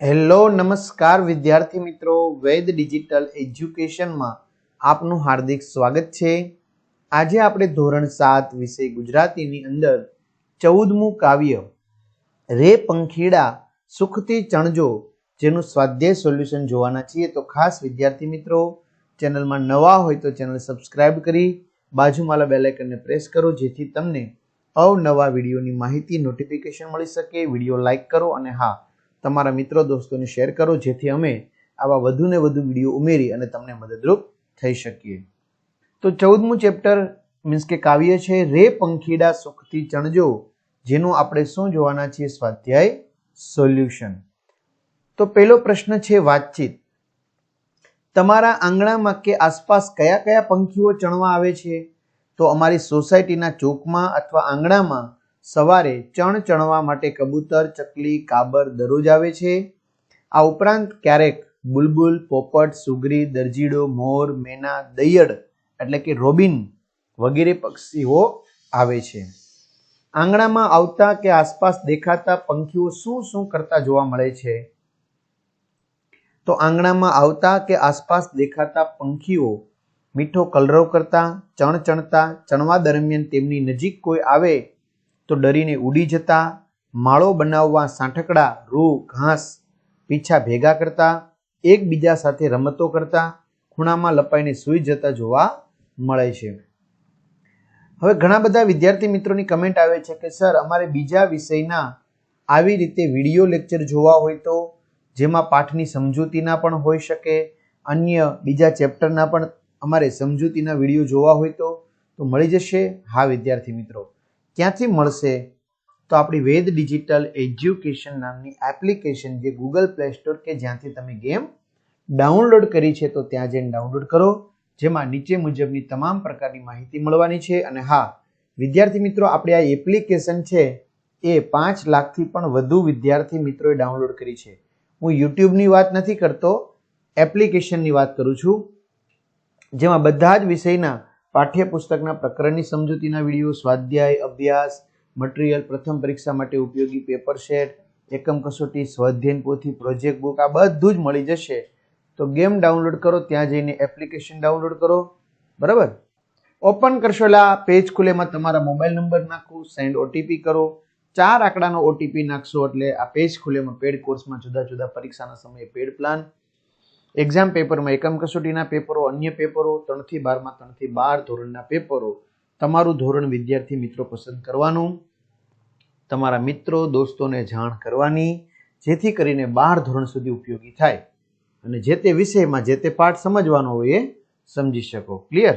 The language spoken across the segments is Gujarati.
હેલો, નમસ્કાર વિદ્યાર્થી મિત્રો. વૈદ ડિજિટલ એજ્યુકેશનમાં આપનું હાર્દિક સ્વાગત છે. આજે આપણે ધોરણ સાત વિષય ગુજરાતીની અંદર ચૌદમું કાવ્ય, રે પંખીડા સુખથી ચણજો જેનું સ્વાધ્યાય સોલ્યુશન જોવાના છીએ. તો ખાસ વિદ્યાર્થી મિત્રો, ચેનલમાં નવા હોય તો ચેનલ સબસ્ક્રાઇબ કરી, બાજુમાંલા બેલાઇકનને પ્રેસ કરો, જેથી તમને અવનવા વિડીયોની માહિતી, નોટિફિકેશન મળી શકે. વીડિયો લાઇક કરો અને હા તમારા મિત્રો દોસ્તોને શેર કરો, જેથી અમે આવા વધુ ને વધુ વીડિયો ઉમેરી અને તમને મદદરૂપ થઈ શકીએ. તો ચૌદમું ચેપ્ટર મીન્સ કે કાવ્ય છે, રે પંખીડા સુખથી ચણજો, જેનું આપણે શું જોવાના છીએ? સ્વાધ્યાય સોલ્યુશન. તો પહેલો પ્રશ્ન છે વાતચીત. તમારા આંગણામાં કે આસપાસ કયા કયા પંખીઓ ચણવા આવે છે? તો અમારી સોસાયટીના ચોકમાં અથવા આંગણામાં સવારે ચણ ચણવા માટે કબૂતર, ચકલી, કાબર દરરોજ આવે છે. આ ઉપરાંત ક્યારેક બુલબુલ, પોપટ, સુગરી, દરજીડો, મોર, મેના, દૈયડ એટલે કે રોબિન વગેરે પક્ષીઓ આવે છે. આંગણામાં આવતા કે આસપાસ દેખાતા પંખીઓ શું શું કરતા જોવા મળે છે? તો આંગણામાં આવતા કે આસપાસ દેખાતા પંખીઓ મીઠો કલરવ કરતા, ચણ ચણતા, ચણવા દરમિયાન તેમની નજીક કોઈ આવે તો ડરીને ઉડી જતા, માળો બનાવવા સાંઠકડા, રૂ, ઘાસ, પીછા ભેગા કરતા, એકબીજા સાથે રમતો કરતા, ખૂણામાં લપાઈને સૂઈ જતા જોવા મળે છે. હવે ઘણા બધા વિદ્યાર્થી મિત્રોની કમેન્ટ આવે છે કે, સર, અમારે બીજા વિષયના આવી રીતે વીડિયો લેક્ચર જોવા હોય તો, જેમાં પાઠની સમજૂતીના પણ હોઈ શકે, અન્ય બીજા ચેપ્ટરના પણ અમારે સમજૂતીના વીડિયો જોવા હોય તો તો મળી જશે. હા, વિદ્યાર્થી મિત્રો. ક્યાંથી મળશે? તો આપણી વેદ ડિજિટલ એજ્યુકેશન નામની એપ્લિકેશન જે ગૂગલ પ્લે સ્ટોર કે જ્યાંથી તમે ગેમ ડાઉનલોડ કરી છે, તો ત્યાં જઈને ડાઉનલોડ કરો, જેમાં નીચે મુજબની તમામ પ્રકારની માહિતી મળવાની છે. અને હા, વિદ્યાર્થી મિત્રો, આપણે આ એપ્લિકેશન છે, એ પાંચ લાખથી પણ વધુ વિદ્યાર્થી મિત્રોએ ડાઉનલોડ કરી છે. હું યુટ્યુબની વાત નથી કરતો, એપ્લિકેશનની વાત કરું છું, જેમાં બધા જ વિષયના પાઠ્યપુસ્તકના પ્રકરણની સમજૂતીના વીડિયો, સ્વાધ્યાય, અભ્યાસ, મટીરિયલ, પ્રથમ પરીક્ષા માટે ઉપયોગી પેપર સેટ, એકમ કસોટી સ્વાધ્યાયન પોથી પ્રોજેક્ટ બુક, આ બધું જ મળી જશે. તો ગેમ ડાઉનલોડ કરો, ત્યાં જઈને એપ્લિકેશન ડાઉનલોડ કરો. બરાબર? ઓપન કરશો એટલે આ પેજ ખુલેમાં તમારા મોબાઈલ નંબર નાખો, સેન્ડ ઓટીપી કરો. ચાર આંકડાનો ઓટીપી નાખશો એટલે આ પેજ ખુલેમાં પેડ કોર્સમાં જુદા જુદા પરીક્ષાના સમયે પેડ પ્લાન એક્ઝામ પેપરમાં એકમ કસોટીના પેપરો, અન્ય પેપરો, ત્રણથી બારમાં, ત્રણથી બાર ધોરણના પેપરો. તમારું ધોરણ વિદ્યાર્થી મિત્રો પસંદ કરવાનું. તમારા મિત્રો, દોસ્તોને જાણ કરવાની, જેથી કરીને બાર ધોરણ સુધી ઉપયોગી થાય. અને જે તે વિષયમાં જે તે પાઠ સમજવાનો હોય એ સમજી શકો. ક્લિયર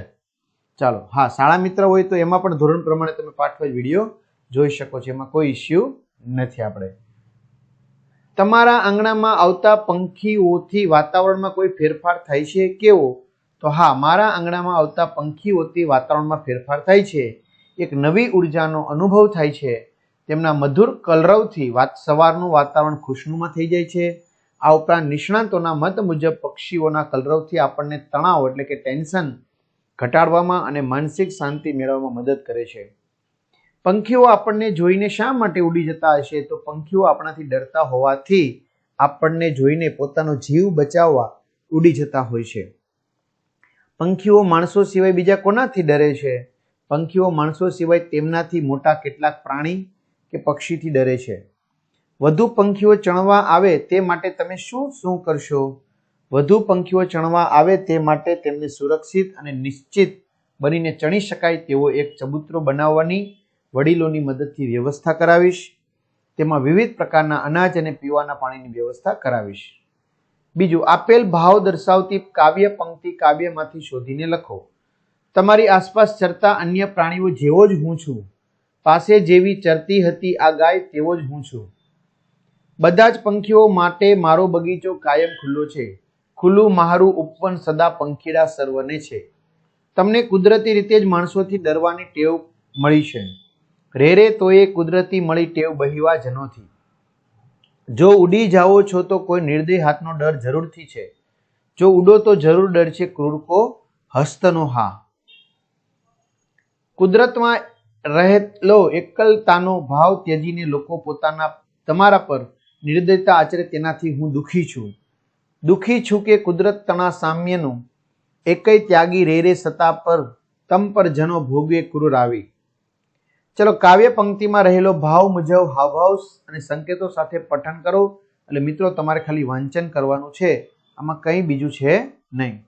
ચાલો, હા, શાળા મિત્ર હોય તો એમાં પણ ધોરણ પ્રમાણે તમે પાઠ વીડિયો જોઈ શકો છો. એમાં કોઈ ઇસ્યુ નથી આપણે. તમારા આંગણામાં આવતા પંખીઓથી વાતાવરણમાં કોઈ ફેરફાર થાય છે કેવો? તો હા, મારા આંગણામાં આવતા પંખીઓથી વાતાવરણમાં ફેરફાર થાય છે. એક નવી ઉર્જાનો અનુભવ થાય છે. તેમના મધુર કલરવથી વાત, સવારનું વાતાવરણ ખુશનુમા થઈ જાય છે. આ ઉપરાંત નિષ્ણાંતોના મત મુજબ પક્ષીઓના કલરવથી આપણને તણાવ એટલે કે ટેન્શન ઘટાડવામાં અને માનસિક શાંતિ મેળવવામાં મદદ કરે છે. પંખીઓ આપણને જોઈને શા માટે ઉડી જતા હશે? તો પંખીઓ આપણાથી ડરતા હોવાથી આપણને જોઈને પોતાનો જીવ બચાવવા ઉડી જતા હોય છે. પંખીઓ માણસો સિવાય બીજા કોનાથી ડરે છે? પંખીઓ માણસો સિવાય તેમનાથી મોટા કેટલાક પ્રાણી કે પક્ષીથી ડરે છે. વધુ પંખીઓ ચણવા આવે તે માટે તમે શું શું કરશો? વધુ પંખીઓ ચણવા આવે તે માટે તેમને સુરક્ષિત અને નિશ્ચિત બનીને ચણી શકાય તેવો એક ચબૂતરો બનાવવાની વડીલોની મદદથી વ્યવસ્થા કરાવીશ. તેમાં વિવિધ પ્રકારના અનાજ અને પીવાના પાણીની વ્યવસ્થા કરાવીશ. બીજું, આપેલ ભાવ દર્શાવતી કાવ્ય પંક્તિ કાવ્યમાંથી શોધીને લખો. તમારી આસપાસ ચરતા અન્ય પ્રાણીઓ જેવો જ હું છું. પાસે જેવી ચરતી હતી આ ગાય તેવો જ હું છું. બધા જ પંખીઓ માટે મારો બગીચો કાયમ ખુલ્લો છે. ખુલ્લું મારું ઉપવન સદા પંખીડા સર્વને છે. તમને કુદરતી રીતે જ માણસોથી ડરવાની ટેવ મળી છે. રે તોય કુદરતી મળી ટેવ બહીવા જનોથી. જો ઉડી જાઓ છો તો કોઈ નિર્દય હાથનો ડર જરૂરથી છે. જો ઉડો તો જરૂર ડર છે ક્રૂરકો હસ્તનો હા. કુદરતમાં રહેલો એકલતાનો ભાવ ત્યજીને લોકો પોતાના તમારા પર નિર્દયતા આચરે તેનાથી હું દુઃખી છું. દુઃખી છું કે કુદરત તણા સામ્યનું એકય ત્યાગી રેરે સત્તા સતા પર, તમ પર જનો ભોગવે ક્રૂર આવી. ચલો કાવ્ય પંક્તિમાં રહેલો ભાવ મુજબ હાવભાવ અને સંકેતો સાથે પઠન કરો. એટલે મિત્રો, તમારે ખાલી વાંચન કરવાનું છે. આમાં કંઈ બીજું છે નહીં.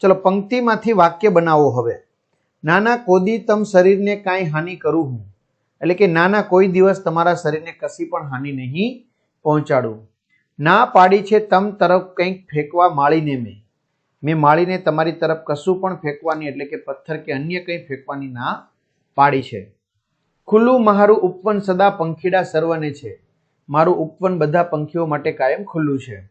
ચલો પંક્તિમાંથી વાક્ય બનાવો હવે. નાના કોદી તમ શરીરને કાંઈ હાનિ કરું હું. એટલે કે, નાના કોઈ દિવસ તમારા શરીરને કશી પણ હાનિ નહીં પહોંચાડું. ના પાડી છે તમ તરફ કંઈક ફેંકવા માળીને મેં. મેં માળીને તમારી તરફ કશું પણ ફેંકવાની એટલે કે પથ્થર કે અન્ય કંઈ ફેંકવાની ના પાડી છે. ખુલ્લું મારું ઉપવન સદા પંખીડા સર્વને છે. મારું ઉપવન બધા પંખીઓ માટે કાયમ ખુલ્લું છે.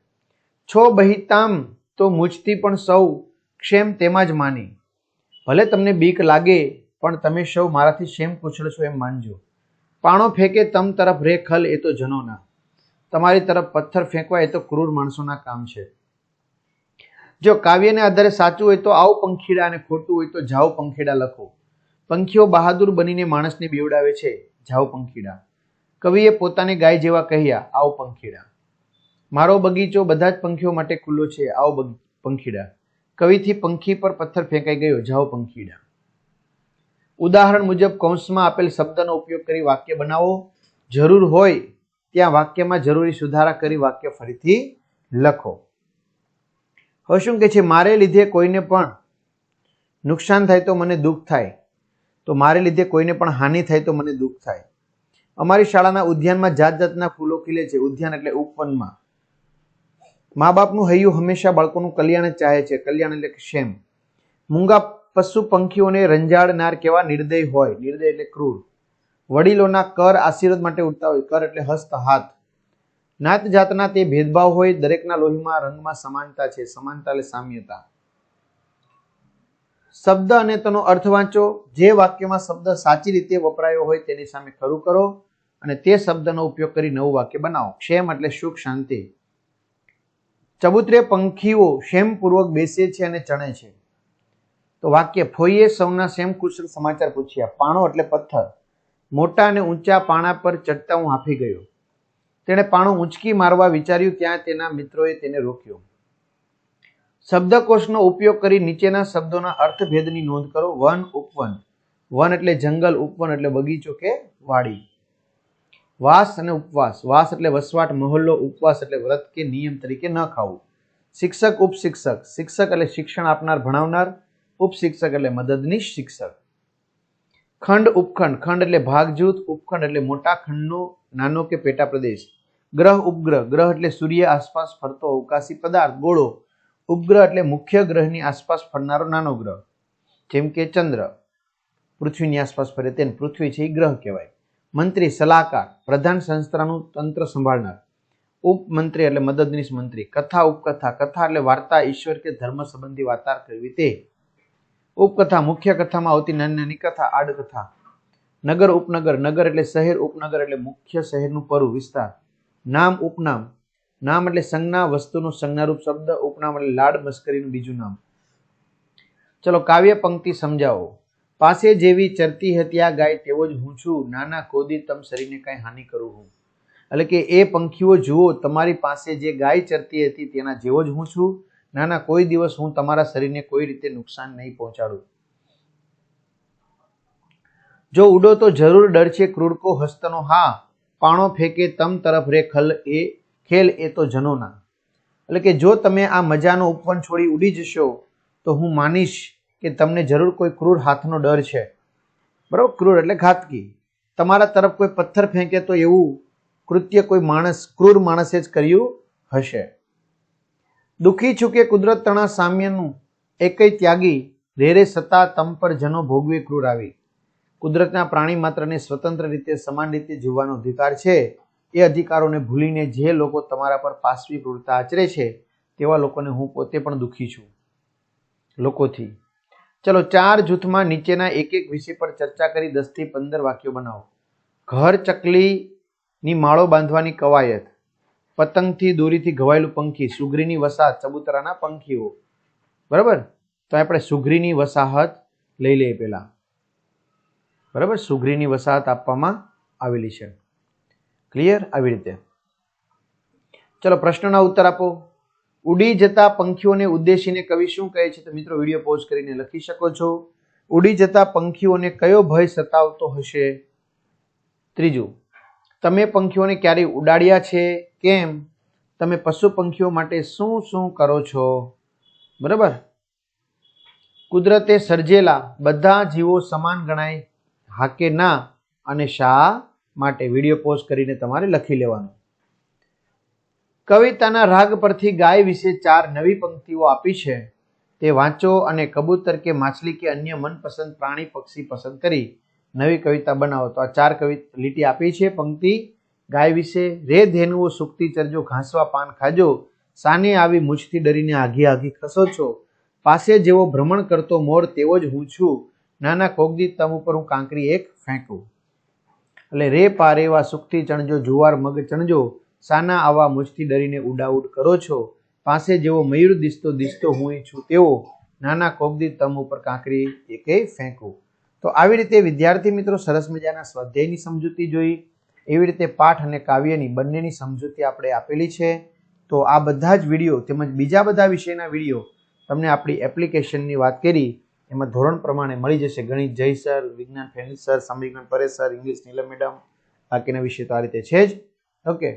છો બહિતામ તો મુજથી પણ સૌ ક્ષેમ તેમાં જ માની. ભલે તમને બીક લાગે, પણ તમે સૌ મારાથી શેમ પૂછડો છો એમ માનજો. પાણો ફેંકે તમ તરફ રે ખલ એ તો જનોના. તમારી તરફ પથ્થર ફેંકવા એ તો ક્રૂર માણસોના કામ છે. જો કાવ્યને આધારે સાચું હોય તો આવ પંખીડા અને ખોટું હોય તો જાઓ પંખીડા લખો. પંખીઓ બહાદુર બનીને માણસને બેવડાવે છે, જાઓ પંખીડા. કવિએ પોતાને ગાય જેવા કહ્યા, આવ પંખીડા. મારો બગીચો બધા જ પંખીઓ માટે ખુલ્લો છે, આવ પંખીડા. કવિથી પંખી પર પથ્થર ફેંકાઈ ગયો, જાઓ પંખીડા. ઉદાહરણ મુજબ, કૌંસમાં આપેલ શબ્દનો ઉપયોગ કરી વાક્ય બનાવો. જરૂર હોય, ત્યાં વાક્યમાં જરૂરી સુધારા કરી વાક્ય ફરીથી લખો. હવે શું કે છે, મારે લીધે કોઈને પણ નુકસાન થાય તો મને દુઃખ થાય. તો મારે લીધે કોઈને પણ હાનિ થાય તો મને દુઃખ થાય. અમારી શાળાના ઉદ્યાનમાં જાત જાતના ફૂલો ખીલે છે. ઉદ્યાન એટલે ઉપવનમાં. મા બાપનું હૈયું હંમેશા બાળકોનું કલ્યાણ ચાહે છે. કલ્યાણ એટલે ક્ષેમ મૂંગા પશુ પંખીઓને રંજાડનાર કેવા નિર્દય હોય. નિર્દય એટલે ક્રૂર. વડીલોના કર આશીર્વાદ માટે ઉઠતા હોય. કર એટલે હસ્ત, હાથ. નાત જાતના તે ભેદભાવ હોય. દરેકના લોહીમાં, રંગમાં સમાનતા છે. સમાનતા એટલે સામ્યતા. શબ્દ અને તેનો અર્થ વાંચો. જે વાક્યમાં શબ્દ સાચી રીતે વપરાયો હોય તેની સામે ખરું કરો અને તે શબ્દનો ઉપયોગ કરી નવું વાક્ય બનાવો. ક્ષેમ એટલે સુખ, શાંતિ. ચબુતરે પંખીઓ ક્ષેમપૂર્વક બેસે છે અને ચણે છે. તો વાક્ય, ફોઈએ સૌના સેમ કુશળ સમાચાર પૂછ્યા. પાણો એટલે પથ્થર. મોટા અને ઊંચા પાણા પર ચડતા હું હાંફી ગયો. તેણે પાણું ઊંચકી મારવા વિચાર્યું, ત્યાં તેના મિત્રોએ તેને રોક્યો. શબ્દકોશનો ઉપયોગ કરી નીચેના શબ્દોના અર્થભેદની નોંધ કરો. વન ઉપવન. વન એટલે જંગલ, ઉપવન એટલે બગીચો કે વાડી. વાસ અને ઉપવાસ. વાસ એટલે વસવાટ, મહોલ્લો, ઉપવાસ એટલે વ્રત કે નિયમ તરીકે ન ખાવું. શિક્ષક, ઉપશિક્ષક. શિક્ષક એટલે શિક્ષણ આપનાર, ભણાવનાર. ઉપશિક્ષક એટલે મદદનીશ શિક્ષક. ખંડ, ઉપખંડ. ખંડ એટલે ભાગ જૂથ ઉપખંડ એટલે મોટા ખંડનો, નાનો કે પેટા પ્રદેશ. ગ્રહ, ઉપગ્રહ. ગ્રહ એટલે સૂર્ય આસપાસ ફરતો અવકાશી પદાર્થ, ગોળો. ઉપગ્રહ એટલે મુખ્ય ગ્રહની આસપાસ ફરનારો નાનો ગ્રહ, જેમ કે ચંદ્ર. પૃથ્વીની આસપાસ ફરે તેને પૃથ્વી છે એ ગ્રહ કહેવાય. મંત્રી, સલાહકાર, પ્રધાન સંસ્થાનું તંત્ર સંભાળનાર. ઉપમંત્રી એટલે મદદનીશ મંત્રી. કથા, ઉપકથા. કથા એટલે વાર્તા, ઈશ્વર કે ધર્મ સંબંધી વાર્તા કરવી તે. ઉપકથા, મુખ્ય કથામાં આવતી નાની નાની કથા આડકથા નગર, ઉપનગર. નગર એટલે શહેર, ઉપનગર એટલે મુખ્ય શહેરનું પરું વિસ્તાર. નામ, ઉપનામ. નામ એટલે સંજ્ઞા, વસ્તુનું સંજ્ઞારૂપ શબ્દ, ઉપનામ એટલે લાડ, મસ્કરીનું બીજું નામ. ચલો કાવ્ય પંક્તિ સમજાવો. પાસે જેવી ચરતી હતી આ ગાય તેવો જ હું છું. નાના કોદી તમ શરીરને કાંઈ હાનિ કરું હું. એટલે કે એ પંખીઓ જુઓ, તમારી પાસે જે ગાય ચરતી હતી તેના જેવો જ હું છું. નાના કોઈ દિવસ હું તમારા શરીરને કોઈ રીતે નુકસાન નહીં પહોંચાડું. જો ઉડો તો જરૂર ડર છે ક્રૂરકો હસ્તનો હા. પાણો ફેંકે તમ તરફ રે ખલ એ ખેલ એ તો જનોના. એટલે કે જો તમે આ મજાનો ઉપવન છોડી ઉડી જશો, તો હું માનીશ કે તમને જરૂર કોઈ ક્રૂર હાથનો ડર છે. બરાબર? ક્રૂર એટલે ઘાતકી. તમારા તરફ કોઈ પથ્થર ફેંકે તો એવું કૃત્ય કોઈ માણસ, ક્રૂર માણસે જ કર્યું હશે. દુઃખી છું કે કુદરત તણા સામ્યનું એકય ત્યાગી રેરે સતા તમ પર જનો ભોગવે ક્રૂર આવી. કુદરતના પ્રાણી માત્રને સ્વતંત્ર રીતે, સમાન રીતે જીવવાનો અધિકાર છે. એ અધિકારોને ભૂલીને જે લોકો તમારા પર પાશવી ક્રૂરતા આચરે છે, તેવા લોકોને હું પોતે પણ દુઃખી છું. લોકોથી. ચલો, ચાર જૂથમાં નીચેના એક એક વિષય પર ચર્ચા કરી દસથી પંદર વાક્યો બનાવો. ઘર ચકલીની માળો બાંધવાની કવાયત. પતંગથી દોરીથી ઘવાયેલું પંખી. સુગરીની વસાહત. ચબૂતરાના પંખીઓ. બરાબર? તો આપણે સુગરીની વસાહત લઈ લઈએ પહેલાં. બરાબર? સુગરીની વસાહત આપવામાં આવેલી છે. ક્લિયર આવી રીતે. ચલો પ્રશ્નના ઉત્તર આપો. ઉડી જતા પંખીઓને ઉદ્દેશીને કવિ શું કહે છે તો મિત્રો વીડિયો પોઝ કરીને લખી શકો છો. ઉડી જતા પંખીઓને કયો ભય સતાવતો હશે? ત્રીજું, તમે પંખીઓને ક્યારેય ઉડાડ્યા છે? કેમ? તમે પશુ પંખીઓ માટે શું શું કરો છો? બરાબર? કુદરતે સર્જેલા બધા જીવો સમાન ગણાય. હા કે ના અને શા? માટે વીડિયો પોઝ કરીને તમારે લખી લેવાનું. કવિતાના રાગ પરથી ગાય વિશે ચાર નવી પંક્તિઓ આપી છે. તે વાંચો અને કબૂતર કે માછલી કે અન્ય મનપસંદ પ્રાણી, પક્ષી પસંદ કરી. નવી કવિતા બનાવો. તો આ ચાર કવિ, લીટી આપી છે પંક્તિ. ગાય વિશે રે ધેનુઓ સુકતી ચરજો, ઘાસવા પાન ખાજો. સાને આવી મૂછથી ડરીને આઘી આઘી ખસો છો. પાસે જેવો ભ્રમણ કરતો મોર, તેવો જ હું છું. નાના કોગદી તમ ઉપર હું કાંકરી એક ફેંકું. એટલે રે પારેવા સુખથી ચણજો, જુવાર મગ ચણજો, સાના આવા મુજથી ડરીને ઉડાઉડ કરો છો. પાસે જેવો મયુર દિસતો દિસતો હું છું તેવો. નાના કોગદી તમ ઉપર કાંકરી એકે ફેંકું. તો આવી રીતે વિદ્યાર્થી મિત્રો સરસ મજાના સ્વાધ્યાયની સમજૂતી જોઈ. એવી રીતે પાઠ અને કાવ્યની બંનેની સમજૂતી આપણે આપેલી છે. તો આ બધા જ વીડિયો તેમજ બીજા બધા વિષયના વીડિયો તમને આપણી એપ્લિકેશનની વાત કરી. એમાં ધોરણ પ્રમાણે મળી જશે. ગણિત, જય સર, વિજ્ઞાન ફેનિલ સર સમીકરણ Paresh sir, English Neelam madam, બાકીના વિષય તો આ રીતે છે જ. ઓકે.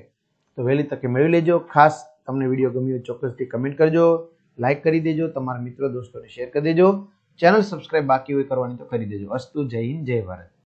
તો વહેલી તકે મેળવી લેજો. ખાસ તમને વીડિયો ગમ્યો ચોક્કસથી કમેન્ટ કરજો. લાઇક કરી દેજો. તમારા મિત્રો, દોસ્તોને શેર કરી દેજો. ચેનલ સબસ્ક્રાઇબ બાકી હોય કરવાની તો કરી દેજો. અસ્તુ, જય હિન્દ, જય ભારત.